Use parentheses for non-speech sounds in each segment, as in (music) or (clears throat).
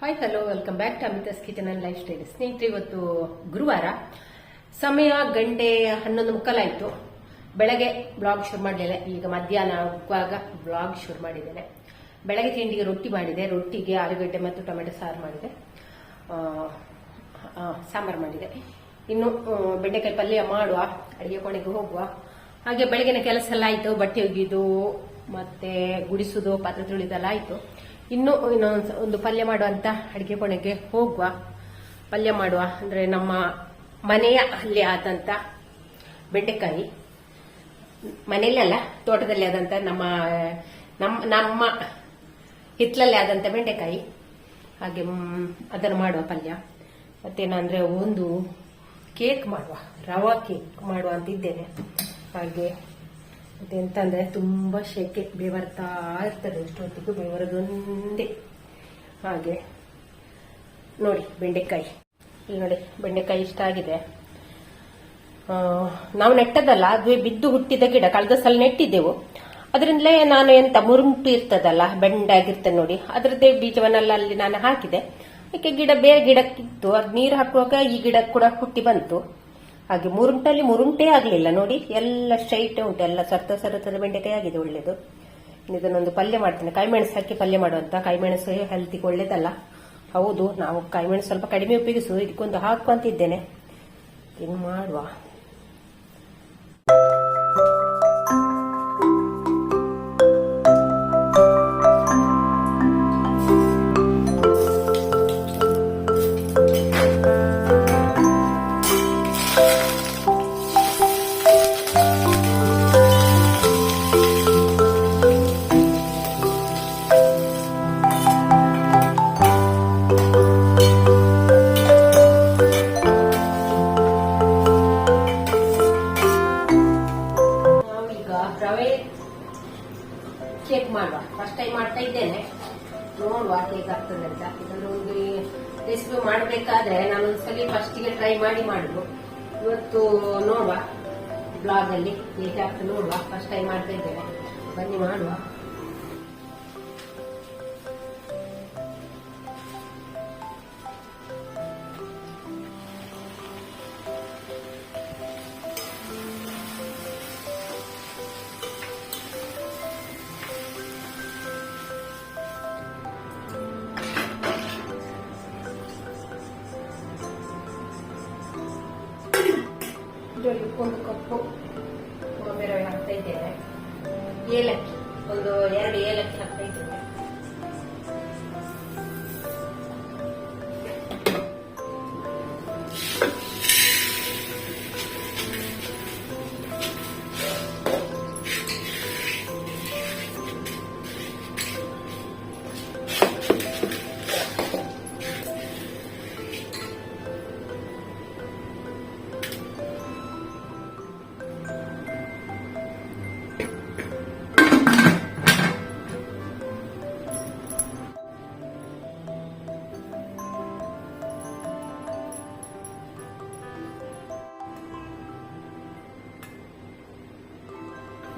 Hi hello welcome back to Amitha's kitchen and lifestyle ಸ್ನೇಹಿತರೆ, ಇವತ್ತು ಗುರುವಾರ, ಸಮಯ ಗಂಟೆ ಹನ್ನೊಂದು ಮುಕ್ಕಲಾಯಿತು ಬೆಳಗ್ಗೆ ಬ್ಲಾಗ್ ಶುರು ಮಾಡಲಿಲ್ಲ, ಈಗ ಮಧ್ಯಾಹ್ನ ಆಗುವಾಗ ಬ್ಲಾಗ್ ಶುರು ಮಾಡಿದ್ದೇನೆ. ಬೆಳಗ್ಗೆ ತಿಂಡಿಗೆ ರೊಟ್ಟಿ ಮಾಡಿದೆ, ರೊಟ್ಟಿಗೆ ಆಲೂಗಡ್ಡೆ ಮತ್ತು ಟೊಮೆಟೊ ಸಾರು ಮಾಡಿದೆ. ಸಾಂಬಾರು ಮಾಡಿದೆ. ಇನ್ನು ಬೆಂಡೆಕಾಯಿ ಪಲ್ಯ ಮಾಡುವ, ಅಡಿಗೆ ಕೋಣೆಗೆ ಹೋಗುವ. ಹಾಗೆ ಬೆಳಗಿನ ಕೆಲಸ ಎಲ್ಲ ಆಯಿತು, ಬಟ್ಟೆ ಒಗೆಯೋದು, ಮತ್ತೆ ಗುಡಿಸೋದು, ಪಾತ್ರೆ ತುಳಿದೆಲ್ಲ ಆಯಿತು. ಇನ್ನು ಇನ್ನೊಂದು ಒಂದು ಪಲ್ಯ ಮಾಡುವಂತ ಅಡಿಗೆ ಕೋಣೆಗೆ ಹೋಗುವ. ಪಲ್ಯ ಮಾಡುವ ಅಂದ್ರೆ ನಮ್ಮ ಮನೆಯ ಅಲ್ಲಿ ಆದಂತ ಬೆಂಡೆಕಾಯಿ. ಮನೆಯಲ್ಲೇ ಅಲ್ಲ, ತೋಟದಲ್ಲಿ ಆದಂತ ನಮ್ಮ ನಮ್ಮ ನಮ್ಮ ಹಿತ್ತಲಲ್ಲಿ ಆದಂತ ಬೆಂಡೆಕಾಯಿ. ಹಾಗೆ ಅದನ್ನು ಮಾಡುವ ಪಲ್ಯ. ಮತ್ತೇನಂದ್ರೆ ಒಂದು ಕೇಕ್ ಮಾಡುವ, ರವಾ ಕೇಕ್ ಮಾಡುವ ಅಂತ ಇದ್ದೇನೆ. ಹಾಗೆ ಎಂತಂದ್ರೆ ತುಂಬಾ ಶೆಕೆ ಬೆವರ್ತಾ ಇರ್ತದೆ ಇಷ್ಟೊತ್ತಿಗೂ ಬೆವರದೊಂದೇ. ಹಾಗೆ, ನೋಡಿ ಬೆಂಡೆಕಾಯಿ. ಇಲ್ಲಿ ನೋಡಿ ಬೆಂಡೆಕಾಯಿ ಇಷ್ಟ ಆಗಿದೆ. ನಾವು ನೆಟ್ಟದಲ್ಲ ಅದು ಬಿದ್ದು ಹುಟ್ಟಿದ ಗಿಡ ಕಳೆದ ನೆಟ್ಟಿದ್ದೆವು. ಅದರಿಂದಲೇ ನಾನು ಎಂತ, ಮುರುಂಟು ಇರ್ತದಲ್ಲ ಬೆಂಡಾಗಿರ್ತದೆ ನೋಡಿ. ಅದರದ್ದೇ ಬೀಜವನ್ನೆಲ್ಲ ಅಲ್ಲಿ ನಾನು ಹಾಕಿದೆ. ಅದಕ್ಕೆ ಗಿಡ, ಬೇರೆ ಗಿಡಕ್ಕಿತ್ತು. ಅದು ನೀರು ಹಾಕುವಾಗ ಈ ಗಿಡ ಕೂಡ ಹುಟ್ಟಿ ಬಂತು. ಹಾಗೆ ಮುರುಂಟಲ್ಲಿ ಮುರುಂಟೆ ಆಗಲಿಲ್ಲ. ನೋಡಿ, ಎಲ್ಲ ಸ್ಟ್ರೈಟ್ ಉಂಟು, ಎಲ್ಲ ಸರ್ತ ಸರತದ ಬೆಂಡೆಕಾಯಿ ಆಗಿದೆ ಒಳ್ಳೇದು. ಇದನ್ನೊಂದು ಪಲ್ಯ ಮಾಡ್ತೇನೆ. ಕಾಯಿಮೆಣಸು ಹಾಕಿ ಪಲ್ಯ ಮಾಡುವಂತ. ಕಾಯಿಮೆಣಸು ಹೆಲ್ತಿಗೆ ಒಳ್ಳೇದಲ್ಲ. ಹೌದು, ನಾವು ಕಾಯಿಮೆಣಸು ಸ್ವಲ್ಪ ಕಡಿಮೆ ಉಪಯೋಗಿಸು ಇದಕ್ಕೊಂದು ಹಾಕು ಅಂತಿದ್ದೇನೆ ಇನ್ನು ಮಾಡುವ. ಫಸ್ಟ್ ಟೈಮ್ ಮಾಡ್ತಾ ಇದ್ದೇನೆ. ನೋಡುವ ಕೇಕ್ ಆಗ್ತದೆ ಅಂತ. ಇದನ್ನು ಒಂದು ರೆಸಿಪಿ ಮಾಡಬೇಕಾದ್ರೆ ನಾನೊಂದ್ಸಲಿ ಫಸ್ಟಿಗೆ ಟ್ರೈ ಮಾಡಿ ಮಾಡುದು. ಇವತ್ತು ನೋಡುವ. ಬ್ಲಾಗ್ ಅಲ್ಲಿ ಹೇಗೆ ಆಗ್ತದೆ ನೋಡುವ. ಫಸ್ಟ್ ಟೈಮ್ ಮಾಡ್ತಾ ಇದ್ದೇನೆ. ಬನ್ನಿ, ಮಾಡುವ. ಇದರಲ್ಲಿ ಒಂದು ಕಪ್ಪು ಗೊಂಬೆ ರವೆ ಹಾಕ್ತಾ ಇದ್ದೇನೆ ಏಲಕ್ಕಿ ಒಂದು ಎರಡು ಏಲಕ್ಕಿ ಹಾಕ್ತಾ ಇದ್ದೇನೆ.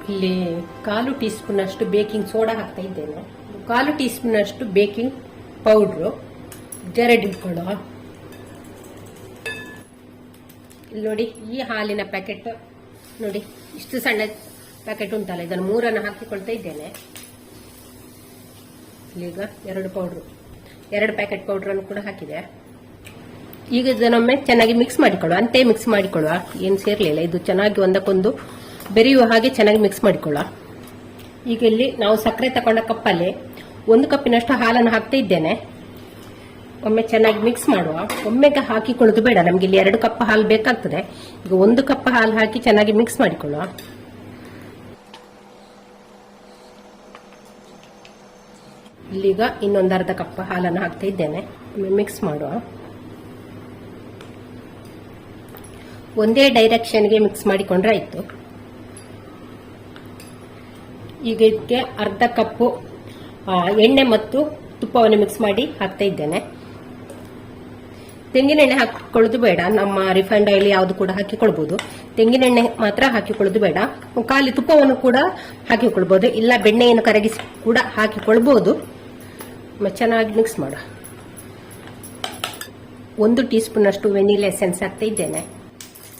ಇಲ್ಲಿ ಕಾಲು ಟೀ ಸ್ಪೂನ್ ಅಷ್ಟು ಬೇಕಿಂಗ್ ಸೋಡಾ ಹಾಕ್ತಾ ಇದ್ದೇನೆ. ಕಾಲು ಟೀ ಸ್ಪೂನ್ ಅಷ್ಟು ಬೇಕಿಂಗ್ ಪೌಡ್ರು. ಜರಡಿಟ್ಕೊಳ್ಳುವ ಇಲ್ಲಿ ನೋಡಿ, ಈ ಹಾಲಿನ ಪ್ಯಾಕೆಟ್. ನೋಡಿ, ಇಷ್ಟು ಸಣ್ಣ ಪ್ಯಾಕೆಟ್ ಉಂಟಲ್ಲ, ಇದನ್ನು ಮೂರನ್ನು ಹಾಕಿಕೊಳ್ತಾ ಇದ್ದೇನೆ. ಇಲ್ಲೀಗ ಎರಡು ಪೌಡ್ರು. ಎರಡು ಪ್ಯಾಕೆಟ್ ಪೌಡ್ರನ್ನು ಕೂಡ ಹಾಕಿದೆ. ಈಗ ಇದನ್ನೊಮ್ಮೆ ಚೆನ್ನಾಗಿ ಮಿಕ್ಸ್ ಮಾಡಿಕೊಳ್ಳುವ. ಅಂತೆ ಮಿಕ್ಸ್ ಮಾಡಿಕೊಳ್ಳುವ. ಏನು ಸೇರಲಿಲ್ಲ, ಇದು ಚೆನ್ನಾಗಿ ಒಂದಕ್ಕೊಂದು ಬೆರೆಯುವ ಹಾಗೆ ಚೆನ್ನಾಗಿ ಮಿಕ್ಸ್ ಮಾಡಿಕೊಳ್ಳ. ಈಗ ಇಲ್ಲಿ ನಾವು ಸಕ್ಕರೆ ತಗೊಂಡ ಕಪ್ಪಲ್ಲಿ ಒಂದು ಕಪ್ಪಿನಷ್ಟು ಹಾಲನ್ನು ಹಾಕ್ತಾ ಇದ್ದೇನೆ. ಒಮ್ಮೆ ಚೆನ್ನಾಗಿ ಮಿಕ್ಸ್ ಮಾಡುವ. ಒಮ್ಮೆಗೆ ಹಾಕಿಕೊಳ್ಳೋದು ಬೇಡ. ನಮ್ಗೆ ಇಲ್ಲಿ ಎರಡು ಕಪ್ ಹಾಲು ಬೇಕಾಗ್ತದೆ. ಈಗ ಒಂದು ಕಪ್ ಹಾಲು ಹಾಕಿ ಚೆನ್ನಾಗಿ ಮಿಕ್ಸ್ ಮಾಡಿಕೊಳ್ಳುವ. ಇಲ್ಲಿಗ ಇನ್ನೊಂದು ಅರ್ಧ ಕಪ್ ಹಾಲನ್ನು ಹಾಕ್ತಾ ಇದ್ದೇನೆ. ಒಮ್ಮೆ ಮಿಕ್ಸ್ ಮಾಡುವ. ಒಂದೇ ಡೈರೆಕ್ಷನ್ಗೆ ಮಿಕ್ಸ್ ಮಾಡಿಕೊಂಡ್ರೆ ಆಯ್ತು. ಇದಕ್ಕೆ ಅರ್ಧ ಕಪ್ಪು ಎಣ್ಣೆ ಮತ್ತು ತುಪ್ಪವನ್ನು ಮಿಕ್ಸ್ ಮಾಡಿ ಹಾಕ್ತಾ ಇದ್ದೇನೆ. ತೆಂಗಿನೆಣ್ಣೆ ಹಾಕಿಕೊಳ್ಳೋದು ಬೇಡ. ನಮ್ಮ ರಿಫೈಂಡ್ ಆಯಿಲ್ ಯಾವುದು ಕೂಡ ಹಾಕಿಕೊಳ್ಬಹುದು ತೆಂಗಿನೆಣ್ಣೆ ಮಾತ್ರ ಹಾಕಿಕೊಳ್ಳೋದು ಬೇಡ. ಖಾಲಿ ತುಪ್ಪವನ್ನು ಕೂಡ ಹಾಕಿಕೊಳ್ಬಹುದು ಇಲ್ಲ, ಬೆಣ್ಣೆಯನ್ನು ಕರಗಿಸಿ ಕೂಡ ಹಾಕಿಕೊಳ್ಬಹುದು ಚೆನ್ನಾಗಿ ಮಿಕ್ಸ್ ಮಾಡು. ಒಂದು ಟೀ ಸ್ಪೂನ್ ಅಷ್ಟು ವೆನಿಲ್ ಎಸೆನ್ಸ್ ಹಾಕ್ತಾ ಇದ್ದೇನೆ.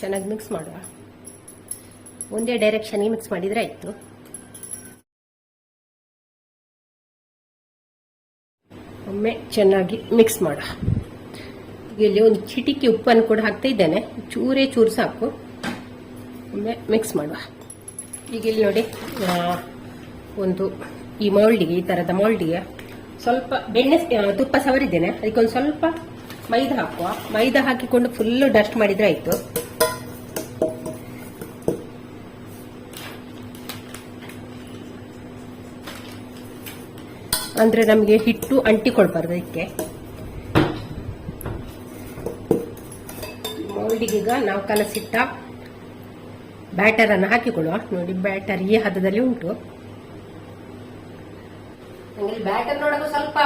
ಚೆನ್ನಾಗಿ ಮಿಕ್ಸ್ ಮಾಡುವ. ಒಂದೇ ಡೈರೆಕ್ಷನ್ಗೆ ಮಿಕ್ಸ್ ಮಾಡಿದ್ರೆ ಆಯಿತು. ಒಮ್ಮೆ ಚೆನ್ನಾಗಿ ಮಿಕ್ಸ್ ಈಗ ಇಲ್ಲಿ ಒಂದು ಚಿಟಿಕೆ ಉಪ್ಪನ್ನು ಕೂಡ ಹಾಕ್ತಾ ಇದ್ದೇನೆ. ಚೂರೇ ಚೂರು ಸಾಕು. ಒಮ್ಮೆ ಮಿಕ್ಸ್ ಮಾಡುವ. ಈಗ ಇಲ್ಲಿ ನೋಡಿ ಒಂದು ಈ ಮೌಲ್ಡಿಗೆ ಈ ಥರದ ಮೌಲ್ಡಿಗೆ ಸ್ವಲ್ಪ ಬೆಣ್ಣೆ ತುಪ್ಪ ಸವರಿದ್ದೇನೆ. ಅದಕ್ಕೊಂದು ಸ್ವಲ್ಪ ಮೈದಾ ಹಾಕುವ. ಮೈದಾ ಹಾಕಿಕೊಂಡು ಫುಲ್ಲು ಡಸ್ಟ್ ಮಾಡಿದ್ರೆ ಆಯಿತು. ಅಂದ್ರೆ ನಮಗೆ ಹಿಟ್ಟು ಅಂಟಿಕೊಳ್ಬಾರ್ದು ಅದಕ್ಕೆ. ಮೌಲ್ಡಿಗೀಗ ನಾವು ಕಲಸಿಟ್ಟ ಬ್ಯಾಟರ್ ಅನ್ನು ಹಾಕಿಕೊಳ್ಳುವ. ನೋಡಿ ಬ್ಯಾಟರ್ ಈ ಹದದಲ್ಲಿ ಉಂಟು. ನಂಗೆ ಬ್ಯಾಟರ್ ನೋಡಲು ಸ್ವಲ್ಪ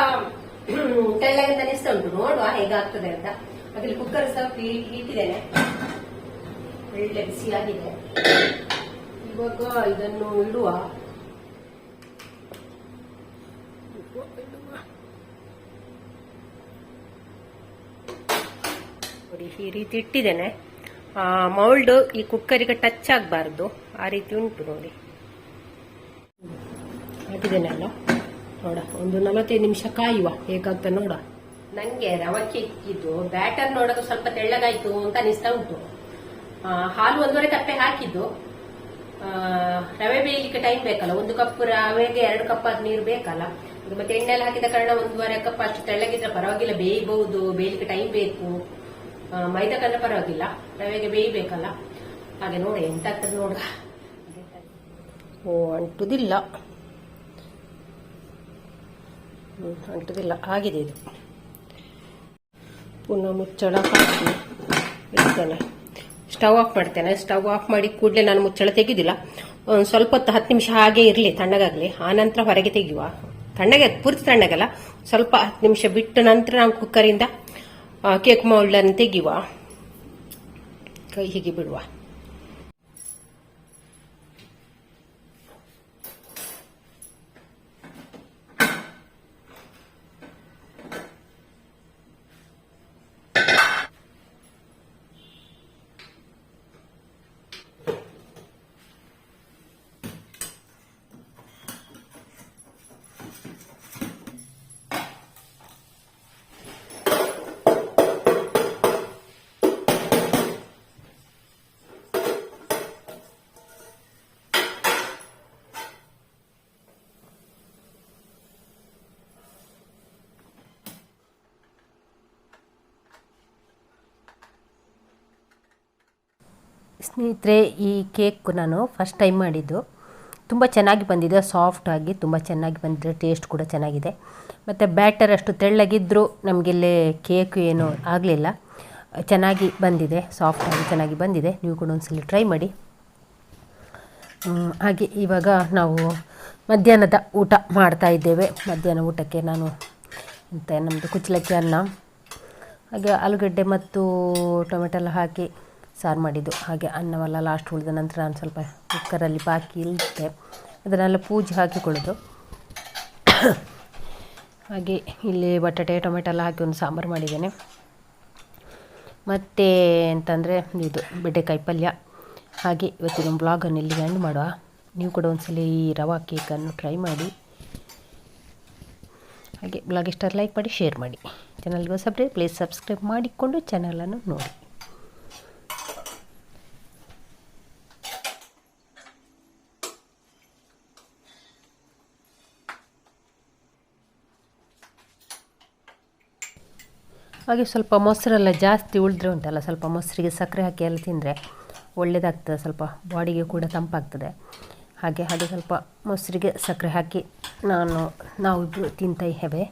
(clears throat) ತೆಳ್ಳಗಿಂದ ಅನಿಸ್ತಾ ಉಂಟು. ನೋಡುವ ಹೇಗಾಗ್ತದೆ ಅಂತ. ಅದ್ರಲ್ಲಿ ಕುಕ್ಕರ್ ಸ್ವಲ್ಪ ಇಟ್ಟಿದ್ದೇನೆ ಒಳ್ಳೆ ಬಿಸಿಯಾಗಿದೆ. ಇವಾಗ ಇದನ್ನು ಇಡುವ ನೋಡಿ ಈ ರೀತಿ ಇಟ್ಟಿದ್ದೇನೆ. ಮೌಲ್ಡ್ ಈ ಕುಕ್ಕರಿಗೆ ಟಚ್ ಆಗಬಾರ್ದು. ಆ ರೀತಿ ಉಂಟು ನೋಡಿ. ಹಾಕಿದ್ದೇನೆ ಅಲ್ಲ ನೋಡ, ಒಂದು ನಲವತ್ತೈದು ನಿಮಿಷ ಕಾಯುವ. ಹೇಗಾಗ್ತದೆ ನೋಡ. ನಂಗೆ ರವಕ್ಕೆ ಇಕ್ಕಿದ್ದು ಬ್ಯಾಟರ್ ನೋಡೋದು ಸ್ವಲ್ಪ ತೆಳ್ಳಗಾಯ್ತು ಅಂತ ಅನಿಸ್ತಾ ಉಂಟು. ಹಾಲು ಒಂದೂವರೆ ಕಪ್ಪೆ ಹಾಕಿದ್ದು. ರವೆ ಬೇಯಲಿಕ್ಕೆ ಟೈಮ್ ಬೇಕಲ್ಲ. ಒಂದು ಕಪ್ ರವೆಗೆ ಎರಡು ಕಪ್ ನೀರು ಬೇಕಲ್ಲ. ಮತ್ತೆ ಎಣ್ಣೆ ಎಲ್ಲ ಹಾಕಿದ ಕಾರಣ ಒಂದೂವರೆ ಕಪ್ ಅಷ್ಟು ತೆಳ್ಳಗಿದ್ರೆ ಪರವಾಗಿಲ್ಲ. ಬೇಯಬಹುದು, ಬೇಯಲಿಕ್ಕೆ ಟೈಮ್ ಬೇಕು. ಮೈದಾ ಕಲ್ಲ ಪರವಾಗಿಲ್ಲ. ರವೆಗೆ ಬೇಯಬೇಕಲ್ಲ. ಹಾಗೆ ನೋಡಿ ಎಂತ ಆಗ್ತದೆ ನೋಡ. ಓ ಅಂಟುದಿಲ್ಲ. ಅಂಟುದಿಲ್ಲ. ಆಗಿದೆ ಇದು. ಪುನಃ ಮುಚ್ಚಳ ಇಡ್ತೇನೆ. ಸ್ಟವ್ ಆಫ್ ಮಾಡ್ತೇನೆ. ಸ್ಟವ್ ಆಫ್ ಮಾಡಿ ಕೂಡಲೇ ನಾನು ಮುಚ್ಚಳ ತೆಗೆದಿಲ್ಲ. ಒಂದು ಸ್ವಲ್ಪ ಹೊತ್ತು ಹತ್ತು ನಿಮಿಷ ಹಾಗೆ ಇರಲಿ ತಣ್ಣಗಾಗಲಿ. ಆನಂತರ ಹೊರಗೆ ತೆಗೆಯುವ. ತಣ್ಣಗೆ ಪೂರ್ತಿ ತಣ್ಣಗಲ್ಲ. ಸ್ವಲ್ಪ ಹತ್ತು ನಿಮಿಷ ಬಿಟ್ಟ ನಂತರ ನಾವು ಕುಕ್ಕರಿಂದ ಆ, ಕೇಕ್ ಮೌಲ್ಡನ್ನು ತೆಗೆಯುವ. ಕೈ ಹೀಗೆ ಬಿಡುವ. ಸ್ನೇಹಿತರೆ, ಈ ಕೇಕ್ ನಾನು ಫಸ್ಟ್ ಟೈಮ್ ಮಾಡಿದ್ದು. ತುಂಬ ಚೆನ್ನಾಗಿ ಬಂದಿದೆ ಸಾಫ್ಟ್ ಆಗಿ, ತುಂಬ ಚೆನ್ನಾಗಿ ಬಂದಿದೆ ಟೇಸ್ಟ್ ಕೂಡ ಚೆನ್ನಾಗಿದೆ. ಮತ್ತು ಬ್ಯಾಟರ್ ಅಷ್ಟು ತೆಳ್ಳಗಿದ್ದರೂ ನಮಗಿಲ್ಲಿ ಕೇಕ್ ಏನು ಆಗಲಿಲ್ಲ. ಚೆನ್ನಾಗಿ ಬಂದಿದೆ ಸಾಫ್ಟ್ ಆಗಿ ಚೆನ್ನಾಗಿ ಬಂದಿದೆ. ನೀವು ಕೂಡ ಒಂದ್ಸಲ ಟ್ರೈ ಮಾಡಿ. ಹಾಗೆ ಇವಾಗ ನಾವು ಮಧ್ಯಾಹ್ನದ ಊಟ ಮಾಡ್ತಾ ಇದ್ದೇವೆ. ಮಧ್ಯಾಹ್ನ ಊಟಕ್ಕೆ ನಾನು ಎಂತ ನಮ್ಮದು ಕುಚ್ಚಲಕ್ಕಿ ಅನ್ನ, ಹಾಗೆ ಆಲೂಗಡ್ಡೆ ಮತ್ತು ಟೊಮೆಟೊ ಹಾಕಿ ಸಾರು ಮಾಡಿದ್ದು. ಹಾಗೆ ಅನ್ನವೆಲ್ಲ ಲಾಸ್ಟ್ ಉಳಿದ ನಂತರ ನಾನು ಸ್ವಲ್ಪ ಕುಕ್ಕರಲ್ಲಿ ಬಾಕಿ ಇಲ್ಲದೆ ಅದನ್ನೆಲ್ಲ ಪೂಜೆ ಹಾಕಿಕೊಳ್ಳೋದು. ಹಾಗೆ ಇಲ್ಲಿ ಬಟಾಟೆ, ಟೊಮೆಟೊ ಎಲ್ಲ ಹಾಕಿ ಒಂದು ಸಾಂಬಾರು ಮಾಡಿದ್ದೇನೆ. ಮತ್ತು ಅಂತಂದರೆ ಇದು ಬೆಂಡೆಕಾಯಿ ಪಲ್ಯ. ಹಾಗೆ ಇವತ್ತಿನ ಬ್ಲಾಗನ್ನು ಇಲ್ಲಿಗೆ ಎಂಡ್ ಮಾಡುವ. ನೀವು ಕೂಡ ಒಂದ್ಸಲ ಈ ರವಾ ಕೇಕನ್ನು ಟ್ರೈ ಮಾಡಿ. ಹಾಗೆ ಬ್ಲಾಗ್ ಇಷ್ಟ ಲೈಕ್ ಮಾಡಿ ಶೇರ್ ಮಾಡಿ. ಚಾನಲ್ಗೆ ಹೊಸಬ್ರೆ ಪ್ಲೀಸ್ ಸಬ್ಸ್ಕ್ರೈಬ್ ಮಾಡಿಕೊಂಡು ಚಾನಲನ್ನು ನೋಡಿ. ಹಾಗೆ ಸ್ವಲ್ಪ ಮೊಸರೆಲ್ಲ ಜಾಸ್ತಿ ಉಳಿದ್ರೆ ಉಂಟಲ್ಲ, ಸ್ವಲ್ಪ ಮೊಸರಿಗೆ ಸಕ್ಕರೆ ಹಾಕಿ ಎಲ್ಲ ತಿಂದರೆ ಒಳ್ಳೆಯದಾಗ್ತದೆ ಸ್ವಲ್ಪ ಬಾಡಿಗೆ ಕೂಡ ತಂಪಾಗ್ತದೆ. ಹಾಗೆ ಹಾಗೆ ಸ್ವಲ್ಪ ಮೊಸರಿಗೆ ಸಕ್ಕರೆ ಹಾಕಿ ನಾನು, ನಾವು ಇಬ್ಬರು ತಿಂತಾ ಇದ್ದೇವೆ.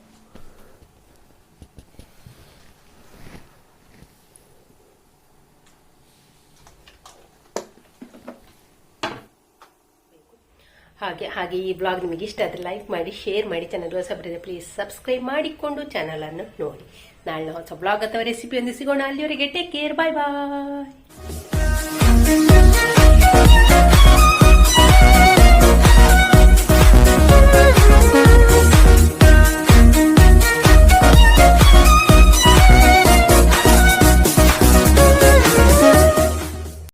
ಹಾಗೆ ಹಾಗೆ ಈ ಬ್ಲಾಗ್ ನಿಮಗೆ ಇಷ್ಟ ಆದರೆ ಲೈಕ್ ಮಾಡಿ ಶೇರ್ ಮಾಡಿ ಚಾನಲ್ ಹೊಸಬರಿದೆ ಪ್ಲೀಸ್ ಸಬ್ಸ್ಕ್ರೈಬ್ ಮಾಡಿಕೊಂಡು ಚಾನಲನ್ನು ನೋಡಿ. ನಾಳೆ ಹೊಸ ಬ್ಲಾಗ್ ಅಥವಾ ರೆಸಿಪಿಯೊಂದು ಸಿಗೋಣ. ಅಲ್ಲಿವರೆಗೆ ಟೇಕ್ ಕೇರ್ ಬಾಯ್ ಬಾಯ್